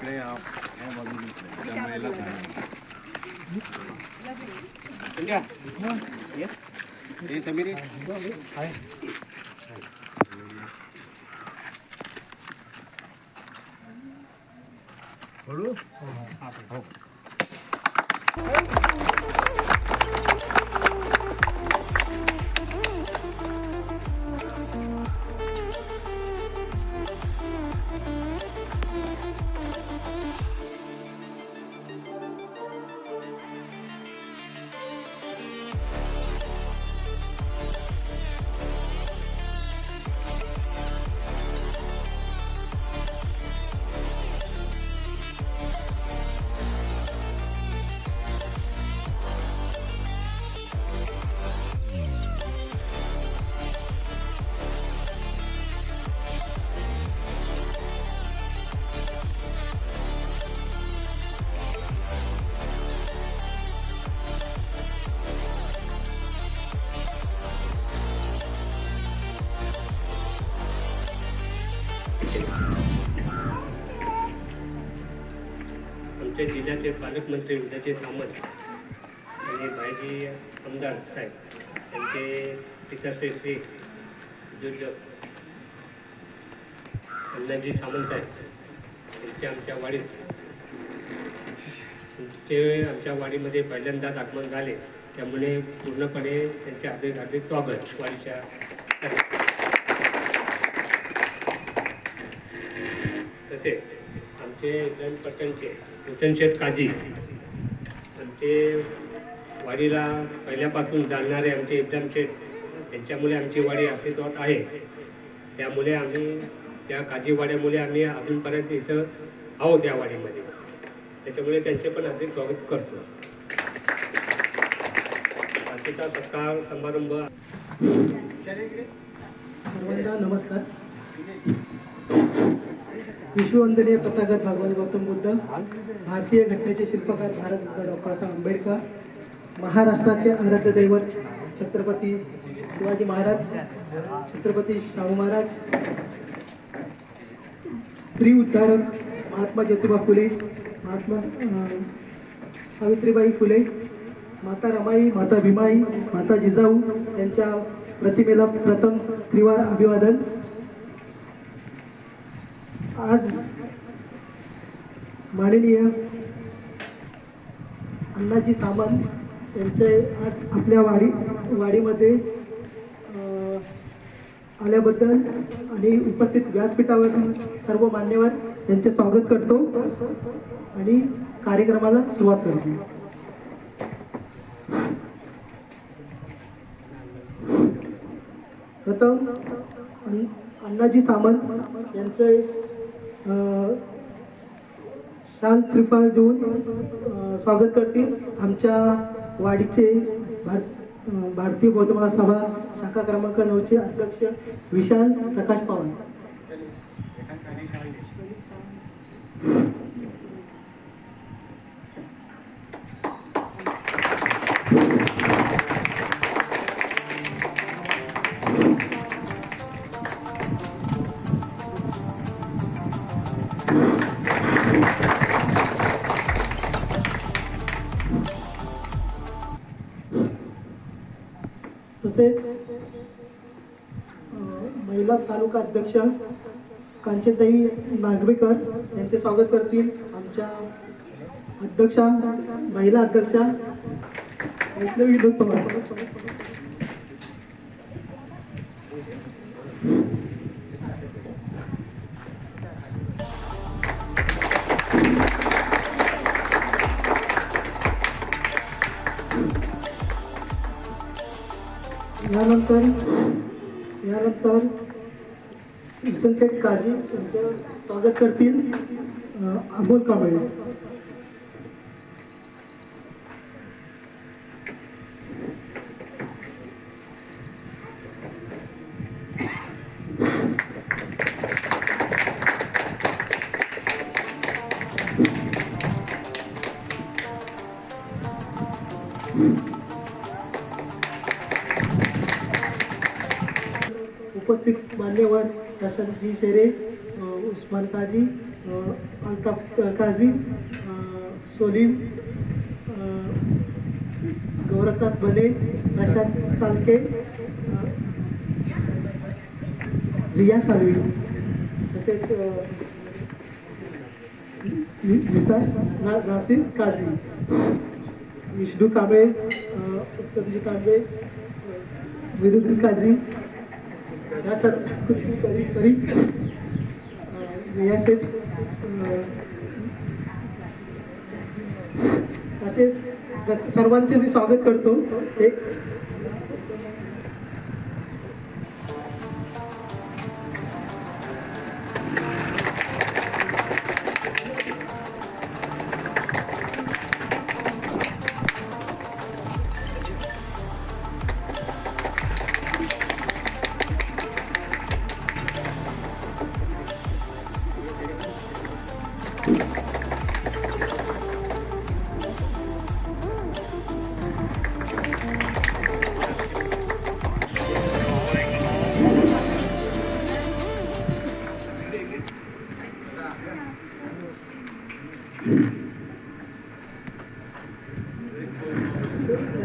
इकडे या या बाजूने इकडे. त्यामुळे याला सांगा. हे समीर ये. आमच्या जिल्ह्याचे पालकमंत्री उद्याचे सामंत आणि भाईजी आमदार साहेब त्यांचे पिताश्री श्री उद्योजक अण्णाजी सामंत आहेत त्यांचे आमच्या वाडीत. ते आमच्या वाडीमध्ये पहिल्यांदाच आगमन झाले त्यामुळे पूर्णपणे त्यांचे हार्दिक हार्दिक स्वागत वाडीच्या तसेच आमचे एकदम पटणचे हुसेनशेठ काजी आमचे वाडीला पहिल्यापासून जाणणारे आमचे एकदम त्यांच्यामुळे आमची वाडी अस्तित्वात आहे. त्यामुळे आम्ही त्या काजीवाड्यामुळे आम्ही अजूनपर्यंत इथं आहोत त्या वाडीमध्ये. त्याच्यामुळे त्यांचे पण हार्दिक स्वागत करतो. बाकीचा सत्कार समारंभ नमस्कार. विश्ववंदनीय तथागत भगवान गौतम बुद्ध भारतीय घटनेचे शिल्पकार भारत डॉक्टर बाबासाहेब आंबेडकर महाराष्ट्राचे आराध्य दैवत छत्रपती शिवाजी महाराज छत्रपती शाहू महाराज स्त्री उद्धारक महात्मा ज्योतिबा फुले महात्मा सावित्रीबाई फुले माता रमाई माता भीमाई माता जिजाऊ यांच्या प्रतिमेला प्रथम त्रिवार अभिवादन आज माननीय अण्णाजी सामंत यांचे आज आपल्या वाडी वाडीमध्ये आल्याबद्दल आणि उपस्थित व्यासपीठावर सर्व मान्यवर यांचे स्वागत करतो आणि कार्यक्रमाला सुरुवात करतो. प्रथम अण्णाजी सामंत यांचे शांत कृपा देऊन स्वागत करतील आमच्या वाडीचे भार भारतीय बौद्ध सभा शाखा क्रमांक नऊचे अध्यक्ष विशाल प्रकाश पवार. तालुका अध्यक्ष कांचनताई नागवेकर यांचे स्वागत करतील. आमच्या अध्यक्षा महिला अध्यक्षा वैष्णवी विनोद पवार. यानंतर यानंतर विसनशेठ काजी यांचं स्वागत करतील. अमोल कांबळे. उपस्थित जी शेरे उस्मान काजी अल्ताफ काझी सोलीम अं, भले प्रशांत चालके रिया साळवी तसेच अं, ना- नासिर काझी विष्णू कांबळे अं, उत्तमजी कांबळे अं, काझी या सर्व सरी सरी सर्वांचे मी स्वागत करतो. एक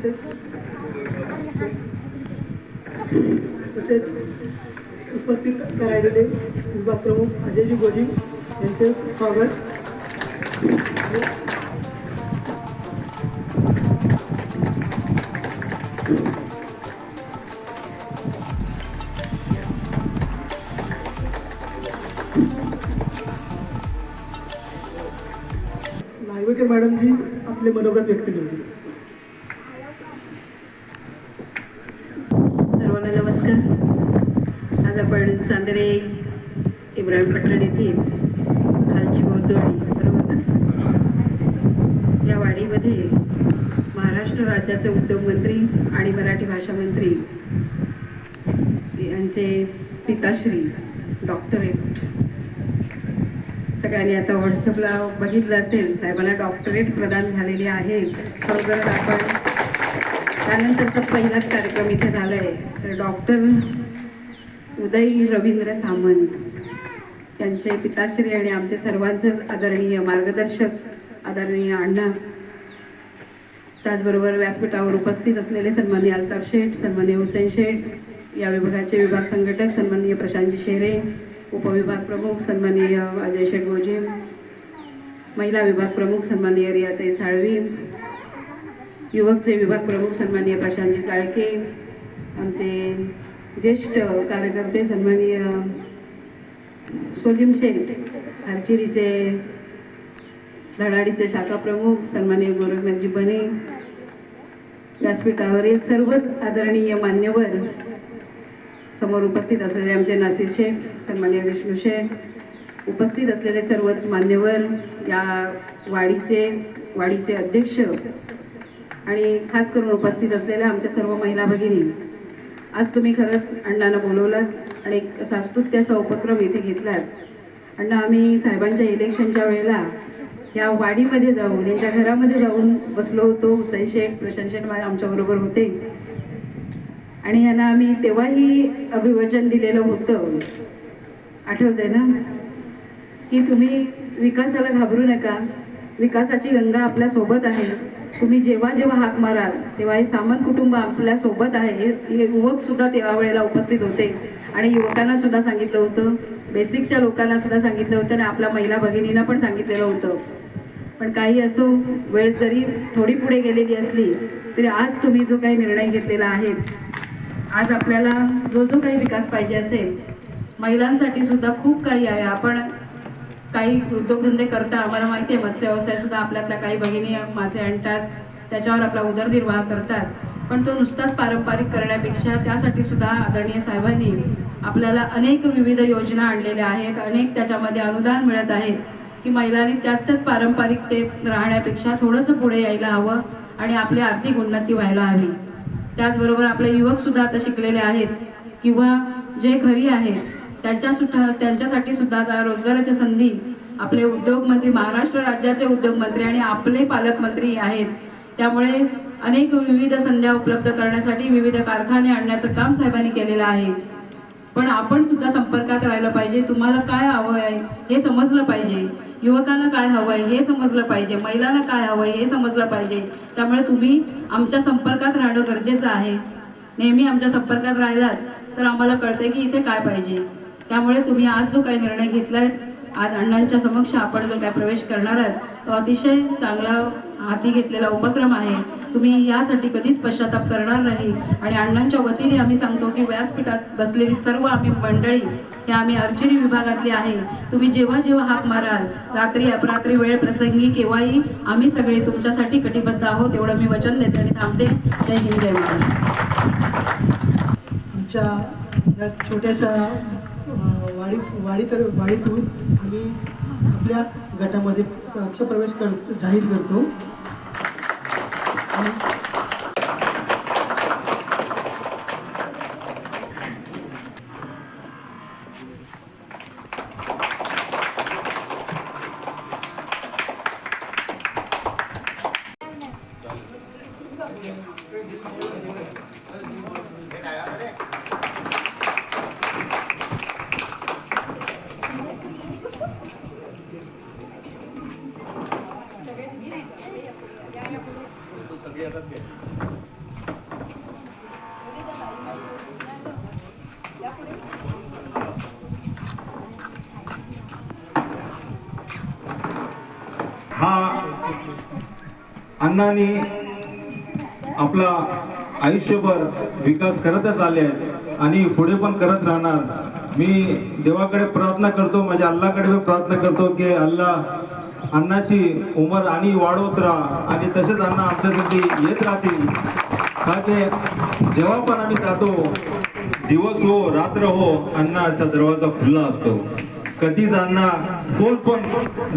तसेच तसेच उपस्थित राहिलेले विभाग प्रमुख अजयजी गोजी यांचे स्वागत. मॅडम मॅडमजी आपले मनोगत व्यक्त करतील. सर्वांना नमस्कार. आज आपण चांदरे इब्राहिम पटण येथील खालची बौद्धवाडी बरोबर या वाडीमध्ये महाराष्ट्र राज्याचे उद्योगमंत्री आणि मराठी भाषा मंत्री यांचे पिताश्री डॉक्टरेट सगळ्यांनी आता व्हॉट्सअपला बघितलं असेल साहेबांना डॉक्टरेट प्रदान झालेली आहे आपण त्यानंतरचा पहिलाच कार्यक्रम इथे झालाय तर डॉक्टर उदय रवींद्र सामंत त्यांचे पिताश्री आणि आमचे सर्वांचं आदरणीय मार्गदर्शक आदरणीय अण्णा. त्याचबरोबर व्यासपीठावर उपस्थित असलेले सन्माननीय अल्ताफ शेठ सन्माननीय हुसेन शेठ या विभागाचे विभाग संघटक सन्माननीय प्रशांतजी शेरे उपविभाग प्रमुख सन्माननीय अजय शेठ महिला विभाग प्रमुख सन्माननीय रियाताई साळवी युवकचे विभाग प्रमुख सन्माननीय प्रशांतजी चाळके आमचे ज्येष्ठ कार्यकर्ते सन्माननीय सोलिम शेठ हरचिरीचे धडाडीचे शाखा प्रमुख सन्माननीय गोरखनाथजी बने व्यासपीठावरील सर्वच आदरणीय मान्यवर समोर उपस्थित असलेले आमचे नासिर शेठ सन्माननीय विष्णू शेठ उपस्थित असलेले सर्वच मान्यवर या वाडीचे वाडीचे अध्यक्ष आणि खास करून उपस्थित असलेल्या आमच्या सर्व महिला भगिनी आज तुम्ही खरंच अण्णांना बोलवलं आणि एक सांस्कृत्याचा उपक्रम इथे घेतलात. अण्णा आम्ही साहेबांच्या इलेक्शनच्या वेळेला या वाडीमध्ये जाऊन यांच्या घरामध्ये जाऊन बसलो होतो. हुसैन शेख प्रशांत आमच्याबरोबर होते. आणि यांना आम्ही तेव्हाही अभिवचन दिलेलं होतं. आठवतंय ना? की तुम्ही विकासाला घाबरू नका. विकासाची गंगा आपल्यासोबत आहे. तुम्ही जेव्हा जेव्हा हाक माराल तेव्हा हे सामंत कुटुंब आपल्यासोबत आहे. हे युवक सुद्धा तेव्हा वेळेला उपस्थित होते. आणि युवकांना सुद्धा सांगितलं होतं. बेसिकच्या लोकांना सुद्धा सांगितलं होतं आणि आपल्या महिला भगिनींना पण सांगितलेलं होतं. पण काही असो वेळ जरी थोडी पुढे गेलेली असली तरी आज तुम्ही जो काही निर्णय घेतलेला आहे आज आपल्याला जो जो काही विकास पाहिजे असेल महिलांसाठी सुद्धा खूप काही आहे. आपण काही उद्योगधंदे करता आम्हाला माहिती आहे मत्स्य व्यवसाय सुद्धा आपल्यातल्या काही भगिनी मासे आणतात त्याच्यावर आपला उदरनिर्वाह करतात. पण तो नुसताच पारंपरिक करण्यापेक्षा त्यासाठी सुद्धा आदरणीय साहेबांनी आपल्याला अनेक विविध योजना आणलेल्या आहेत अनेक त्याच्यामध्ये अनुदान मिळत आहेत की महिलांनी त्याच त्याच पारंपरिकतेत राहण्यापेक्षा थोडंसं पुढे यायला हवं आणि आपली आर्थिक उन्नती व्हायला हवी. त्याचबरोबर आपले युवक सुद्धा आता शिकलेले आहेत किंवा जे घरी आहेत त्यांच्या सुद्धा त्यांच्यासाठी सुद्धा आता रोजगाराच्या संधी आपले उद्योगमंत्री महाराष्ट्र राज्याचे उद्योगमंत्री आणि आपले पालकमंत्री आहेत. त्यामुळे अनेक विविध संध्या उपलब्ध करण्यासाठी विविध कारखाने आणण्याचं काम साहेबांनी केलेलं आहे. पण आपण सुद्धा संपर्कात राहिलं पाहिजे. तुम्हाला काय हवं आहे हे समजलं पाहिजे. युवकांना काय हवं आहे हे समजलं पाहिजे. महिलांना काय हवं आहे हे समजलं पाहिजे. त्यामुळे तुम्ही आमच्या संपर्कात राहणं गरजेचं आहे. नेहमी आमच्या संपर्कात राहिलात तर आम्हाला कळतंय की इथे काय पाहिजे. त्यामुळे तुम्ही आज जो काही निर्णय घेतलाय आज अण्णांच्या समक्ष आपण जो काय प्रवेश करणार आहात तो अतिशय चांगला हाती घेतलेला उपक्रम आहे. तुम्ही यासाठी कधीच पश्चाताप करणार नाही. आणि अण्णांच्या वतीने आम्ही सांगतो की व्यासपीठात बसलेली सर्व आम्ही मंडळी हे आम्ही अर्चरी विभागातली आहे. तुम्ही जेव्हा जेव्हा हाक माराल रात्री अपरात्री वेळ प्रसंगी केव्हाही आम्ही सगळे तुमच्यासाठी कटिबद्ध आहोत एवढं मी वचन देते आणि थांबते जय हिंद जय महाराज आमच्या छोट्याशा वाडी वाडी तर वाडीतून आम्ही आपल्या गटामध्ये पक्षप्रवेश कर जाहीर करतो आणि हा अण्णांनी आपला आयुष्यभर विकास करतच आले आहेत आणि पुढे पण करत राहणार. मी देवाकडे प्रार्थना करतो माझ्या अल्लाकडे प्रार्थना करतो की अल्ला अण्णाची उमर आणि वाढवत राहा आणि तसेच अण्णा आमच्यासाठी येत राहतील. का जेव्हा पण आम्ही जातो दिवस हो रात्र हो अण्णाचा दरवाजा खुला असतो. कधीच अण्णा फोन पण.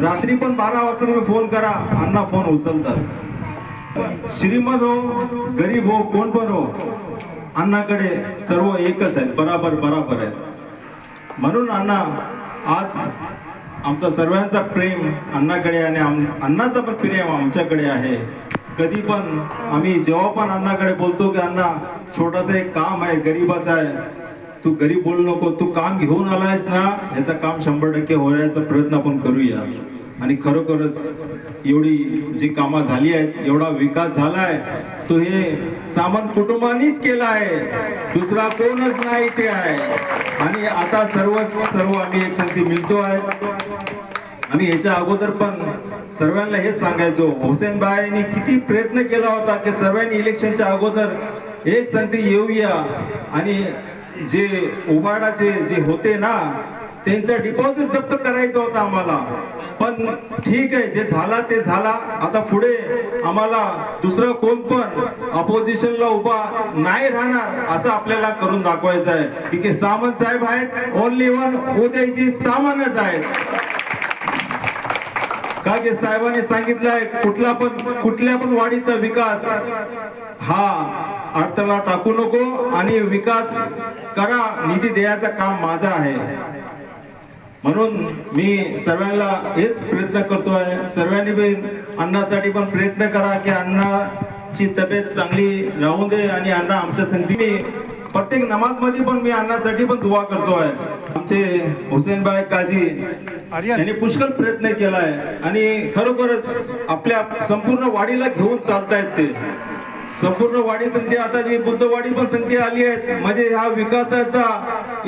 रात्री पण बारा वाजता तुम्ही फोन करा. अण्णा फोन उचलतात. श्रीमंत हो गरीब हो कोण पण हो अण्णाकडे सर्व एकच आहेत. बराबर बराबर आहेत. म्हणून अण्णा आज आमचा सर्वांचा प्रेम अण्णाकडे आणि अण्णाचा पण प्रेम आमच्याकडे आहे. कधी पण आम्ही जेव्हा पण अण्णाकडे बोलतो की अण्णा छोटासा एक काम आहे गरीबाचं आहे. तू गरीब बोलू नको तू काम घेऊन आलायस ना याचा काम शंभर टक्के होण्याचा प्रयत्न आपण करूया. आणि खरोखरच एवढी जी कामं झाली आहेत एवढा विकास झालाय तो हे सामान कुटुंबानीच केला आहे. दुसरा कोणच नाही ते आहे. आणि आता सर्व सर्व आम्ही एक संधी मिळतो आहे. आणि याच्या अगोदर पण सर्वांना हेच सांगायचो हुसेन भाईनी किती प्रयत्न केला होता की सर्वांनी इलेक्शनच्या अगोदर एक संधी येऊया. आणि जे उबाडाचे जे होते ना त्यांचं डिपॉझिट जप्त करायचं होतं आम्हाला. पण ठीक आहे जे झाला ते झाला. आता पुढे आम्हाला दुसरं कोण पण अपोजिशनला उभा नाही राहणार असं आपल्याला करून दाखवायचं आहे. ठीक आहे सामंत साहेब आहेत. ओनली वन उद्याची सामानच आहेत. का की साहेबांनी सांगितलंय कुठला पण कुठल्या पण वाडीचा विकास हा अडथळा टाकू नको आणि विकास करा. निधी द्यायचं काम माझं आहे. म्हणून मी सर्वांना हेच प्रयत्न करतोय. सर्वांनी बी अण्णासाठी पण प्रयत्न करा की अण्णाची तब्येत चांगली राहून दे आणि अण्णा आमच्या संधी मी प्रत्येक नमाजमध्ये पण मी अण्णासाठी पण दुवा करतोय. आमचे हुसेनबाई काजी यांनी पुष्कळ प्रयत्न केलाय. आणि खरोखरच आपल्या संपूर्ण वाडीला घेऊन चालतायत ते. संपूर्ण वाडी संख्या आता जी बुद्धवाडी पण संख्या आली आहे म्हणजे हा विकासाचा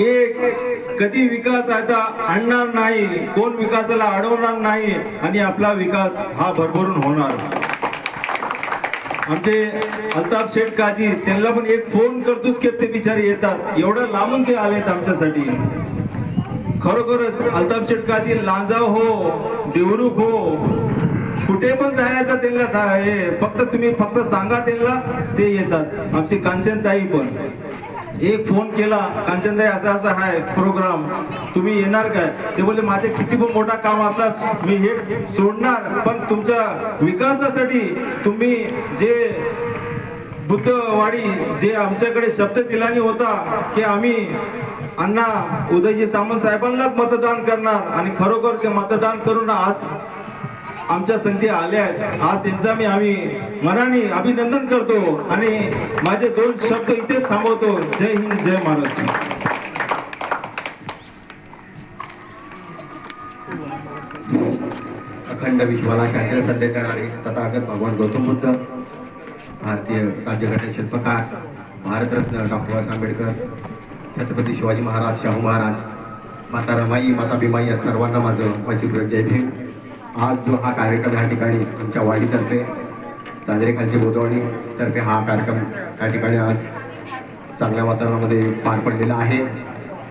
एक कधी विकास आता आणणार नाही कोण विकासाला अडवणार नाही आणि आपला विकास हा भरभरून होणार. आमचे अल्ताफ शेठ काजी त्यांना पण एक फोन करतोच की ते बिचारे येतात. एवढं लांबून ते आलेत आमच्यासाठी. खरोखरच अल्ताफ शेठ काजी लांजाव हो देवरूख हो. कुठे पण जायचं त्यांना हे फक्त तुम्ही फक्त सांगा त्यांना ते येतात. आमची कांचनताई पण. एक फोन केला कांचनताई असा असा आहे प्रोग्राम तुम्ही येणार काय? ते बोलले माझे किती पण मोठा काम असतात मी हे सोडणार. पण तुमच्या विकासासाठी तुम्ही जे बुद्धवाडी जे आमच्याकडे शब्द दिलानी होता की आम्ही अण्णा उदयजी सामंत साहेबांनाच मतदान करणार आणि खरोखर ते मतदान करून आज आमच्या संख्ये आल्या आहेत. आज त्यांचा मी आम्ही मनाने अभिनंदन करतो आणि माझे दोन शब्द इथेच थांबवतो. जय हिंद जय महाराष्ट्र अखंड विश्वाला शास्त्र सध्या करणारे तथागत भगवान गौतम बुद्ध भारतीय राज्यघटना शिल्पकार भारतरत्न डॉक्टर बाबासाहेब आंबेडकर छत्रपती शिवाजी महाराज शाहू महाराज माता रमाई माता भीमाई या सर्वांना माझं माझी जय भीम. आज जो हा कार्यक्रम या ठिकाणी आमच्या वाडीतर्फे चांदरेखालची बोदवाडी तर्फे हा कार्यक्रम या ठिकाणी आज चांगल्या वातावरणामध्ये पार पडलेला आहे.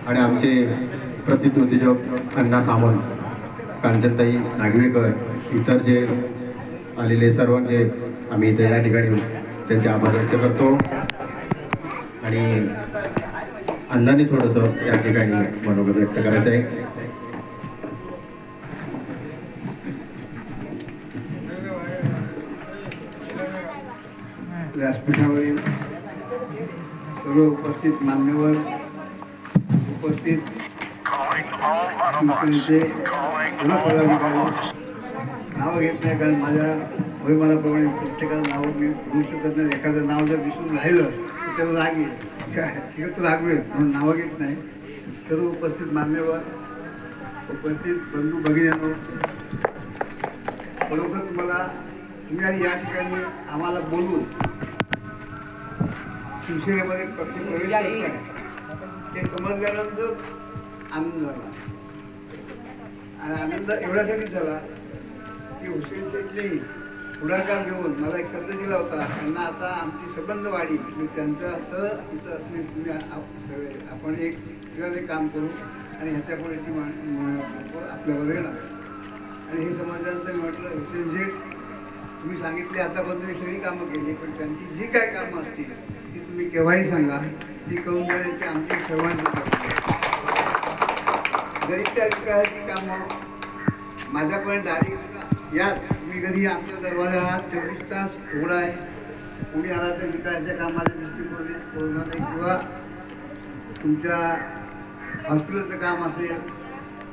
आणि आमचे प्रसिद्ध उद्योजक अण्णा सामंत कांचनताई नागवेकर इतर जे आलेले सर्व जे आम्ही इथे या ठिकाणी त्यांचे आभार व्यक्त करतो. आणि अण्णांनी थोडंसं या ठिकाणी मनोगत व्यक्त करायचं आहे. व्यासपीठावरील सर्व उपस्थित मान्यवर उपस्थित शिवसेनेचे पदाधिकारी नावं घेत नाही कारण माझ्या अभिमानाप्रमाणे प्रत्येकाला नाव मी घेऊ शकत नाही. एखादं नाव जर दिसून राहिलं तर त्याला राग येईल. काय? तर तो रागवेल म्हणून नावं घेत नाही. सर्व उपस्थित मान्यवर उपस्थित बंधू भगिनींनो खरोखर तुम्हाला तुम्ही या ठिकाणी आम्हाला बोलून शिवसेनेमध्ये पक्ष प्रवेश ते समजल्यानंतर आनंद झाला. आणि आनंद एवढ्यासाठी झाला की हुसेन पुढाकार घेऊन मला एक शब्द दिला होता त्यांना आता आमची संबंध वाढी मी त्यांचं असं इथं असणे तुम्ही आपण एक वेगळे काम करू आणि ह्याच्या पुढे ती मा- आपल्यावर येणार. आणि हे समजल्यानंतर मी म्हटलं हुसेन शेठ तुम्ही सांगितले आतापर्यंत मी सगळी कामं केली पण त्यांची जी काय कामं असतील ती तुम्ही केव्हाही सांगा. ती करून देण्याची आमची सर्वांची जबाबदारी आहे. गरीबच्या विकासाची कामं माझ्यापर्यंत आली याच. मी कधी आमचा दरवाजा हा चोवीस तास उघडा आहे. कोणी आला तर विकासाच्या कामाच्या दृष्टिकोनाने बोलणार किंवा तुमच्या हॉस्पिटलचं काम असेल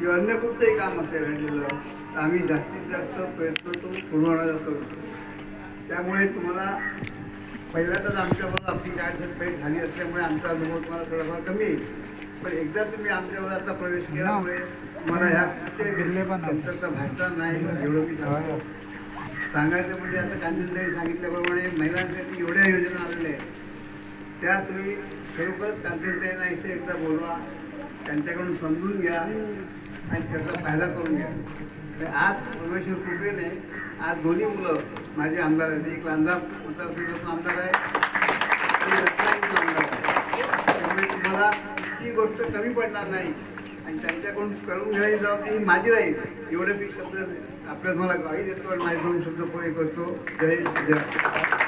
किंवा अन्य कुठचंही काम असेल घडलेलं तर आम्ही जास्तीत जास्त प्रयत्न तो पुरवण्याचा करतो त्यामुळे तुम्हाला पहिल्यांदाच आमच्याबरोबर आपली गाठ भेट झाली असल्यामुळे आमचा अनुभव तुम्हाला थोडाफार कमी येईल. पण एकदा तुम्ही आमच्यावर आता प्रवेश केल्यामुळे तुम्हाला ह्या संतरचा भाषा नाही. एवढं मी सांगतो. सांगायचं म्हणजे आता कांचनताई सांगितल्याप्रमाणे महिलांसाठी एवढ्या योजना आलेल्या आहेत. त्या तुम्ही खरोखरच कांचनताईंना इथे एकदा बोलवा त्यांच्याकडून समजून घ्या. आणि त्याचा फायदा करून घ्या. तर आज परमेश्वर कृपेने आज दोन्ही मुलं माझे आमदार आहेत. एक लांजा मतदारसंघातून आमदार आहे. आमदार आहे. त्यामुळे तुम्हाला ती गोष्ट कमी पडणार नाही. आणि त्यांच्याकडून करून घ्यायची जबाबदारी ही माझी राहील. एवढे मी शब्द आपल्या तुम्हाला गावी देतो आणि माझे दोन शब्द पुढे करतो. जय जय